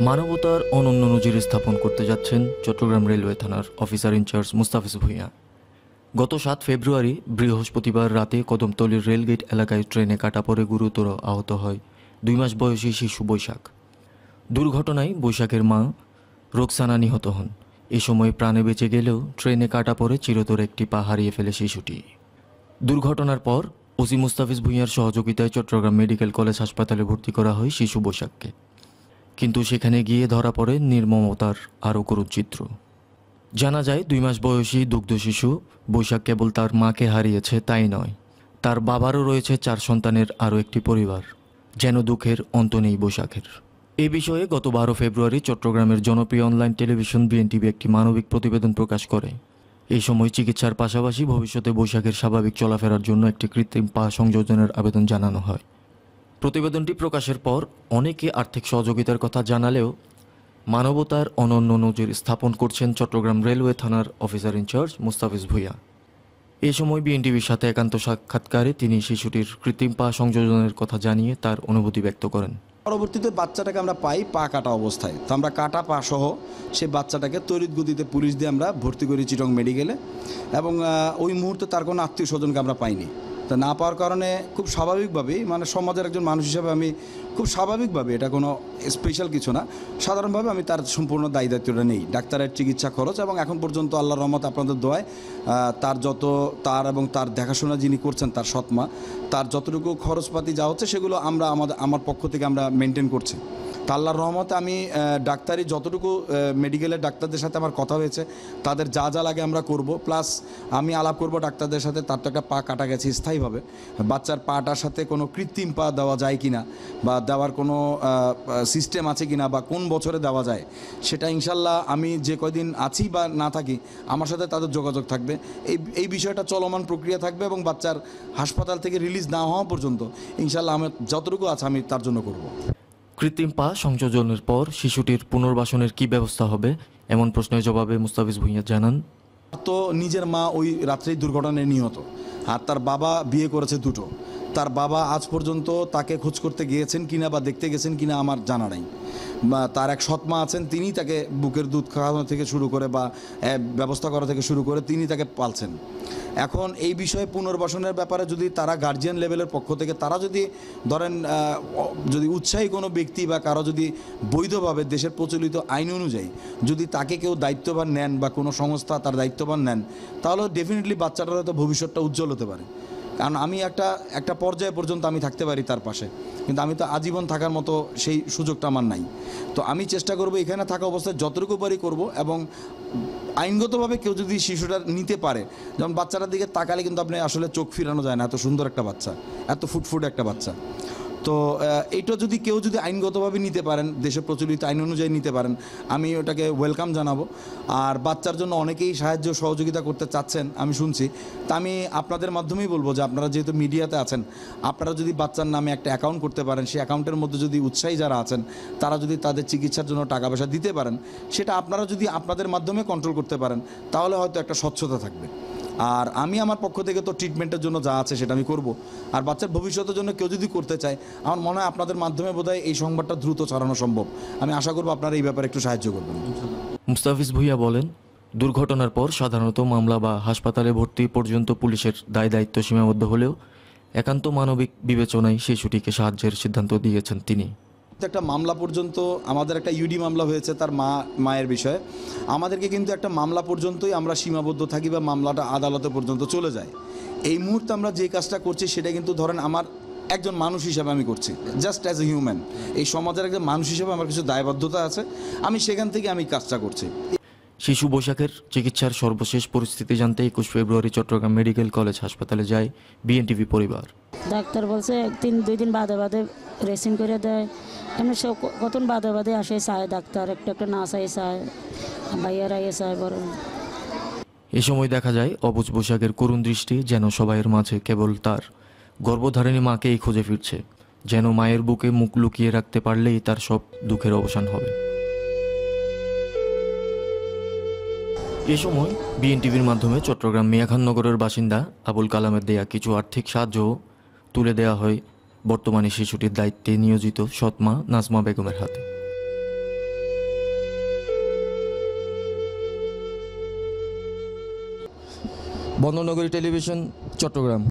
মানবতার অনন্য নজির স্থাপন করতে যাচ্ছেন চট্টগ্রাম রেলওয়ে থানার officer in charge Mustafiz Bhuiyan. গত সাত ফেব্রুয়ারি বৃহস্পতিবার রাতে কদমতলীর রেলগেট এলাকায় ট্রেনে কাটা পড়ে গুরুতর আহত হয় দুই মাস বয়সী শিশু বৈশাখ। দুর্ঘটনায় বৈশাখের মা রোকসানা নিহত হন। এ সময় প্রাণে বেঁচে গেলেও ট্রেনে কাটা পড়ে চিরতর একটি পা হারিয়ে ফেলে শিশুটি। দুর্ঘটনার পর ওসি মুস্তাফিজ ভূঁইয়ার সহযোগিতায় চট্টগ্রাম মেডিকেল কলেজ হাসপাতালে ভর্তি করা হয় শিশু বৈশাখকে। কিন্তু সেখানে গিয়ে ধরা পড়ে নির্মমতার আরও করুণ চিত্র জানা যায়, দুই মাস বয়সী দুগ্ধ শিশু, বৈশাখ কেবল তার মাকে হারিয়েছে, তাই নয়। তার বাবারও রয়েছে চার সন্তানের আরও একটি পরিবার, যেন দুঃখের অন্ত নেই বৈশাখের। এ বিষয়ে গত বারো ফেব্রুয়ারি চট্টগ্রামের জনপ্রিয় অনলাইন টেলিভিশন বিএনটিভি একটি মানবিক প্রতিবেদন প্রকাশ করে। এই সময় চিকিৎসার পাশাপাশি ভবিষ্যতে বৈশাখের স্বাভাবিক চলাফেরার জন্য একটি কৃত্রিম পা সংযোজনের আবেদন জানানো হয়। প্রতিবেদনটি প্রকাশের পর অনেকে আর্থিক সহযোগিতার কথা জানালেও মানবতার অনন্য নজির স্থাপন করছেন চট্টগ্রাম রেলওয়ে থানার officer in charge Mustafiz Bhuiyan. এ সময় বিএনটিভির সাথে একান্ত সাক্ষাৎকারে তিনি শিশুটির কৃত্রিম পা সংযোজনের কথা জানিয়ে তার অনুভূতি ব্যক্ত করেন। পরবর্তীতে বাচ্চাটাকে আমরা পাই পা কাটা অবস্থায়। তো আমরা কাটা পা সহ সে বাচ্চাটাকে তড়িৎ গতিতে পুলিশ দিয়ে আমরা ভর্তি করি চিটং মেডিকেলে এবং ওই মুহূর্তে তার কোনো আত্মীয় স্বজনকে আমরা পাইনি। তা না পাওয়ার কারণে খুব স্বাভাবিকভাবেই মানে সমাজের একজন মানুষ হিসাবে আমি খুব স্বাভাবিকভাবে এটা কোনো স্পেশাল কিছু না। সাধারণভাবে আমি তার সম্পূর্ণ দায়ী দায়িত্বটা নেই। ডাক্তারের চিকিৎসা খরচ এবং এখন পর্যন্ত আল্লাহ রহমত আপনাদের দোয়ায় তার যত তার এবং তার দেখাশোনা যিনি করছেন, তার সৎমা, তার যতটুকু খরচপাতি যা হচ্ছে সেগুলো আমরা আমাদের, আমার পক্ষ থেকে আমরা মেনটেন করছি। তা আল্লাহর রহমতে আমি ডাক্তারি যতটুকু মেডিকেলের ডাক্তারদের সাথে আমার কথা হয়েছে, তাদের যা যা লাগে আমরা করব। প্লাস আমি আলাপ করব ডাক্তারদের সাথে, তার তো একটা পা কাটা গেছে স্থায়ীভাবে। বাচ্চার পাটার সাথে কোনো কৃত্রিম পা দেওয়া যায় কিনা, বা দেওয়ার কোনো সিস্টেম আছে কিনা, বা কোন বছরে দেওয়া যায়, সেটা ইনশাল্লাহ আমি যে কয়দিন আছি বা না থাকি, আমার সাথে তাদের যোগাযোগ থাকবে। এই এই বিষয়টা চলমান প্রক্রিয়া থাকবে এবং বাচ্চার হাসপাতাল থেকে রিলিজ না হওয়া পর্যন্ত, ইনশাল্লাহ আমার যতটুকু আছে আমি তার জন্য করব। কৃত্রিম পা সংযোজনের পর শিশুটির পুনর্বাসনের কি ব্যবস্থা হবে? এমন প্রশ্নের জবাবে মুস্তাফিজ ভূঁইয়া জানান। তো নিজের মা ওই রাত্রেই দুর্ঘটনায় নিহত, আর তার বাবা বিয়ে করেছে দুটো। তার বাবা আজ পর্যন্ত তাকে খোঁজ করতে গিয়েছেন কিনা বা দেখতে গেছেন কিনা আমার জানা নাই। বা তার এক সৎমা আছেন, তিনি তাকে বুকের দুধ খাওয়ানো থেকে শুরু করে বা ব্যবস্থা করা থেকে শুরু করে তিনি তাকে পালছেন। এখন এই বিষয়ে পুনর্বাসনের ব্যাপারে যদি তারা গার্জিয়ান লেভেলের পক্ষ থেকে, তারা যদি ধরেন যদি উৎসাহী কোনো ব্যক্তি বা কারও যদি বৈধভাবে দেশের প্রচলিত আইন অনুযায়ী যদি তাকে কেউ দায়িত্ববান নেন বা কোনো সংস্থা তার দায়িত্ববান নেন, তাহলে ডেফিনেটলি বাচ্চাটার হয়তো ভবিষ্যৎটা উজ্জ্বল হতে পারে। কারণ আমি একটা একটা পর্যায়ে পর্যন্ত আমি থাকতে পারি তার পাশে। কিন্তু আমি তো আজীবন থাকার মতো সেই সুযোগটা আমার নাই। তো আমি চেষ্টা করব এখানে থাকা অবস্থায় যতটুকু পারি করব এবং আইনগতভাবে কেউ যদি শিশুটা নিতে পারে, যেমন বাচ্চাটার দিকে তাকালে কিন্তু আপনি আসলে চোখ ফিরানো যায় না, এত সুন্দর একটা বাচ্চা, এত ফুটফুট একটা বাচ্চা। তো এটা যদি কেউ যদি আইনগতভাবে নিতে পারেন, দেশে প্রচলিত আইন অনুযায়ী নিতে পারেন, আমি ওটাকে ওয়েলকাম জানাব। আর বাচ্চার জন্য অনেকেই সাহায্য সহযোগিতা করতে চাচ্ছেন, আমি শুনছি। তা আমি আপনাদের মাধ্যমেই বলব যে আপনারা যেহেতু মিডিয়াতে আছেন, আপনারা যদি বাচ্চার নামে একটা অ্যাকাউন্ট করতে পারেন, সেই অ্যাকাউন্টের মধ্যে যদি উৎসাহী যারা আছেন, তারা যদি তাদের চিকিৎসার জন্য টাকা পয়সা দিতে পারেন, সেটা আপনারা যদি আপনাদের মাধ্যমে কন্ট্রোল করতে পারেন, তাহলে হয়তো একটা স্বচ্ছতা থাকবে। আর আমি আমার পক্ষ থেকে তো ট্রিটমেন্টের জন্য যা আছে সেটা আমি করব। আর বাচ্চার ভবিষ্যতের জন্য কেউ যদি করতে চায়, আমার মনে হয় আপনাদের মাধ্যমে বোধহয় এই সংবাদটা দ্রুত ছড়ানো সম্ভব। আমি আশা করব আপনারা এই ব্যাপারে একটু সাহায্য করবেন। মুস্তাফিজ ভূঁইয়া বলেন, দুর্ঘটনার পর সাধারণত মামলা বা হাসপাতালে ভর্তি পর্যন্ত পুলিশের দায় দায়িত্ব সীমাবদ্ধ হলেও একান্ত মানবিক বিবেচনায় শিশুটিকে সাহায্যের সিদ্ধান্ত দিয়েছেন তিনি। একটা মামলা পর্যন্ত আমাদের একটা ইউডি মামলা হয়েছে তার মা, মায়ের বিষয়ে। আমাদেরকে কিন্তু একটা মামলা পর্যন্তই আমরা সীমাবদ্ধ থাকি বা মামলাটা আদালতে পর্যন্ত চলে যায়। এই মুহূর্তে আমরা যে কাজটা করছি সেটা কিন্তু ধরেন আমার একজন মানুষ হিসাবে আমি করছি জাস্ট অ্যাজ এ হিউম্যান এই সমাজের একজন মানুষ হিসাবে আমার কিছু দায়বদ্ধতা আছে, আমি সেখান থেকে আমি কাজটা করছি। শিশু বৈশাখের চিকিৎসার সর্বশেষ পরিস্থিতি জানতে একুশ ফেব্রুয়ারি চট্টগ্রাম মেডিকেল কলেজ হাসপাতালে যায় বিএনটিভি পরিবার। ডাক্তার বলছে একদিন দুই দিন বাদে বাদে রেসিং করে দেয়। এমনি সব ক- কতক্ষণ বাদে বাদে আসে, চায় ডাক্তার, একটু একটু না চাই চায়। ভাইয়ারা ইয়ে চায় বড় এ সময় দেখা যায়, অবুজ বৈশাখের করুণ দৃষ্টি যেন সবাইয়ের মাঝে কেবল তার। গর্ভধারিণী মাকেই খুঁজে ফিরছে, যেন মায়ের বুকে মুখ লুকিয়ে রাখতে পারলেই তার সব দুঃখের অবসান হবে। এ সময় বিএনটিভির মাধ্যমে চট্টগ্রাম মিয়াখাননগরের বাসিন্দা আবুল কালামের দেয়া কিছু আর্থিক সাহায্যও তুলে দেয়া হয়। বর্তমানে শিশুটির দায়িত্বে নিয়োজিত সৎমা নাজমা বেগমের হাতে। বন্দরনগরী টেলিভিশন চট্টগ্রাম।